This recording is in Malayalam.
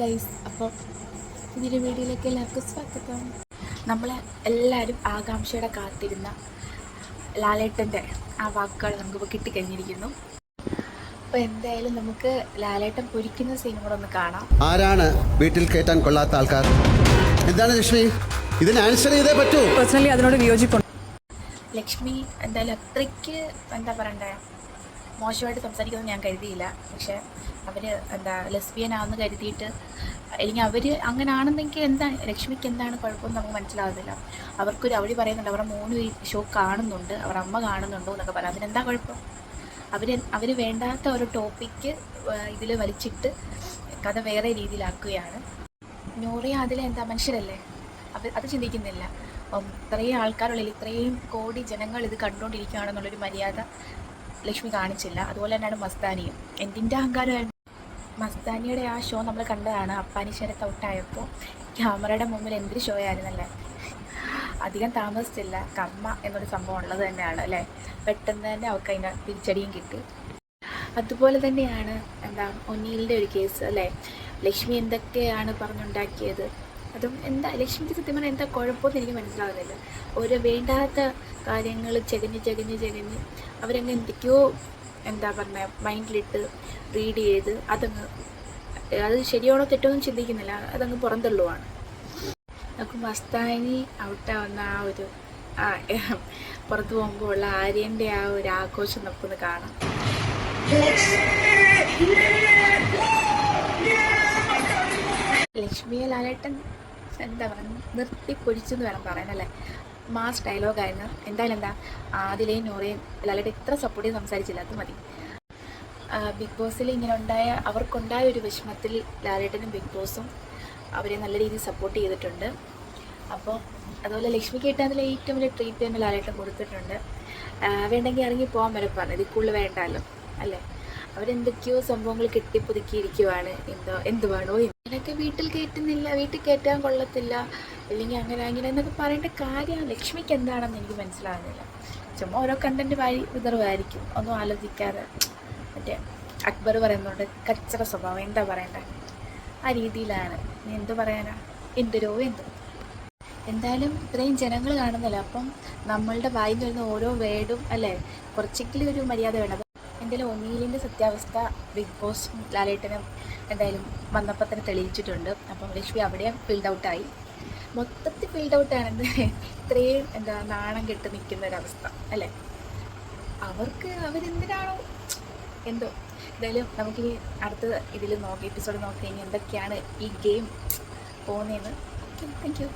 ഗൈസ് അപ്പോൾ പുതിയൊരു വീഡിയോയിലേക്ക് എല്ലാവർക്കും സ്വാഗതം. നമ്മൾ എല്ലാവരും ആകാംക്ഷയുടെ കാത്തിരുന്ന ലാലേട്ടന്റെ ആ വാക്കുകൾ നമുക്കിപ്പോൾ കിട്ടിക്കഴിഞ്ഞിരിക്കുന്നു. അപ്പോൾ എന്തായാലും നമുക്ക് ലാലേട്ടൻ പൊരിക്കുന്ന സീനുകളൊന്ന് കാണാം. ആരാണ് വീട്ടിൽ കയറ്റാൻ കൊള്ളാത്ത ആൾക്കാർ? എന്താണ് ലക്ഷ്മി? ഇതിന് ആൻസർ ചെയ്തേ പറ്റൂ. പേഴ്സണലി അതിനോട് വിയോജിപ്പുണ്ട്. ലക്ഷ്മി എന്തായാലും അത്രയ്ക്ക് എന്താ പറയണ്ടേ? മോശമായിട്ട് സംസാരിക്കുന്നത് ഞാൻ കരുതിയില്ല. പക്ഷേ അവർ എന്താ ലെസ്ബിയൻ ആണെന്ന് കരുതിയിട്ട് അല്ലെങ്കിൽ അവർ അങ്ങനെ ആണെന്നെങ്കിൽ എന്താണ് ലക്ഷ്മിക്ക് എന്താണ് കുഴപ്പമെന്ന് നമുക്ക് മനസ്സിലാകുന്നില്ല അവർക്കൊരു അവർ പറയുന്നുണ്ട് അവരുടെ മൂന്ന് ഈ ഷോ കാണുന്നുണ്ട് അവരുടെ അമ്മ കാണുന്നുണ്ടോ എന്നൊക്കെ പറയാം അതിനെന്താ കുഴപ്പം? അവർ അവർ വേണ്ടാത്ത ഒരു ടോപ്പിക്ക് ഇതിൽ വലിച്ചിട്ട് കഥ വേറെ രീതിയിലാക്കുകയാണ്. നൂറിയ അതിലെ എന്താ മനുഷ്യരല്ലേ? അവർ അത് ചിന്തിക്കുന്നില്ല. ഇത്രയും ആൾക്കാരുള്ളിൽ ഇത്രയും കോടി ജനങ്ങൾ ഇത് കണ്ടുകൊണ്ടിരിക്കുകയാണെന്നുള്ളൊരു മര്യാദ ലക്ഷ്മി കാണിച്ചില്ല. അതുപോലെ തന്നെയാണ് മസ്താനിയും. എന്തിന്റെ അഹങ്കാരമായിരുന്നു? മസ്താനിയുടെ ആ ഷോ നമ്മൾ കണ്ടതാണ്. അപ്പാനിശ്വരത്ത് ഔട്ടായപ്പോൾ ക്യാമറയുടെ മുമ്പിൽ എന്ത് ഷോ ആയിരുന്നല്ലേ? അധികം താമസിച്ചില്ല. കർമ്മ എന്നൊരു സംഭവം ഉള്ളത് തന്നെയാണ് അല്ലേ? പെട്ടെന്ന് തന്നെ അവൾക്ക് അതിന്റെ തിരിച്ചടിയും കിട്ടി. അതുപോലെ തന്നെയാണ് എന്താ ഒന്നിയിലിന്റെ ഒരു കേസ് അല്ലേ? ലക്ഷ്മി എന്തൊക്കെയാണ് പറഞ്ഞുണ്ടാക്കിയത്? അതും എന്താ ലക്ഷ്മിക്ക് സത്യം പറഞ്ഞാൽ എന്താ കുഴപ്പമെന്ന് എനിക്ക് മനസ്സിലാകുന്നില്ല ഒരു വേണ്ടാത്ത കാര്യങ്ങൾ ചെകഞ്ഞ് ചെകഞ്ഞ് ചെകഞ്ഞ് അവരങ്ങ് എന്തൊക്കെയോ എന്താ പറഞ്ഞ മൈൻഡിലിട്ട് റീഡ് ചെയ്ത് അതങ്ങ് അത് ശരിയാണോ തെറ്റോ എന്ന് ചിന്തിക്കുന്നില്ല. അതങ്ങ് പുറന്തള്ളുവാണ്. നമുക്ക് മസ്താനി ഔട്ടാവുന്ന ആ ഒരു ആ പുറത്തു പോകുമ്പോൾ ഉള്ള ആര്യന്റെ ആ ഒരു ആഘോഷം നമുക്കൊന്ന് കാണാം. ലക്ഷ്മിയെ ലാലേട്ടൻ എന്താ പറയുക നിർത്തി പൊരിച്ചെന്ന് വേണം പറയാൻ അല്ലേ? മാസ് ഡയലോഗായിരുന്നു എന്തായാലും എന്താ ആദിലെയും നൂറയും ലാലേട്ടൻ ഇത്ര സപ്പോർട്ട് ചെയ്ത് സംസാരിച്ചില്ല അത് മതി. ബിഗ് ബോസിൽ ഇങ്ങനെ ഉണ്ടായ അവർക്കുണ്ടായ ഒരു വിഷമത്തിൽ ലാലേട്ടനും ബിഗ് ബോസും അവരെ നല്ല രീതിയിൽ സപ്പോർട്ട് ചെയ്തിട്ടുണ്ട്. അപ്പോൾ അതുപോലെ ലക്ഷ്മിക്ക് കിട്ടാൻ ഏറ്റവും വലിയ ട്രീറ്റ് തന്നെ ലാലേട്ടൻ കൊടുത്തിട്ടുണ്ട്. വേണ്ടെങ്കിൽ ഇറങ്ങി പോകാൻ വരെ പറഞ്ഞു. ഇതിൽ കൂടുതൽ വേണ്ടല്ലോ അല്ലേ? അവരെന്തൊക്കെയോ സംഭവങ്ങൾ കെട്ടിപ്പുതുക്കിയിരിക്കുവാണ്. എന്തോ എന്തുവാണോ ഇങ്ങനെയൊക്കെ വീട്ടിൽ കയറ്റുന്നില്ല വീട്ടിൽ കയറ്റാൻ കൊള്ളത്തില്ല അല്ലെങ്കിൽ അങ്ങനെ അങ്ങനെ എന്നൊക്കെ പറയേണ്ട കാര്യം ലക്ഷ്മിക്ക് എന്താണെന്ന് എനിക്ക് മനസ്സിലാകുന്നില്ല ചുമ്മാ ഓരോ കണ്ടന്റ് വാരി വിതറുമായിരിക്കും ഒന്നും ആലോചിക്കാതെ മറ്റേ അക്ബർ പറയുന്നുണ്ട് കച്ചറ സ്വഭാവം എന്താ പറയണ്ടേ? ആ രീതിയിലാണ്. നീ എന്ത് പറയാനാ? എന്തൊരോ എന്തോ. എന്തായാലും ഇത്രയും ജനങ്ങൾ കാണുന്നില്ല. അപ്പം നമ്മളുടെ വായിൽ വരുന്ന ഓരോ വേടും അല്ലേ? കുറച്ചെങ്കിലും ഒരു മര്യാദ വേണം. എന്തായാലും ഒന്നീലിന്റെ സത്യാവസ്ഥ ബിഗ് ബോസ് ലാലേട്ടനും എന്തായാലും വന്നപ്പോൾ തന്നെ തെളിയിച്ചിട്ടുണ്ട്. അപ്പം ലക്ഷ്മി അവിടെയും ഫീൽഡ് ഔട്ടായി മൊത്തത്തിൽ ഫീൽഡ് ഔട്ടാണെന്ന് ഇത്രയും എന്താ നാണം കെട്ട് നിൽക്കുന്ന ഒരവസ്ഥ അല്ലേ? അവർക്ക് അവരെന്തിനാണോ? എന്തോ. എന്തായാലും നമുക്കിനി അടുത്ത ഇതിൽ നോക്കി എപ്പിസോഡ് നോക്കി കഴിഞ്ഞാൽ എന്തൊക്കെയാണ് ഈ ഗെയിം പോകുന്നതെന്ന്. Thank you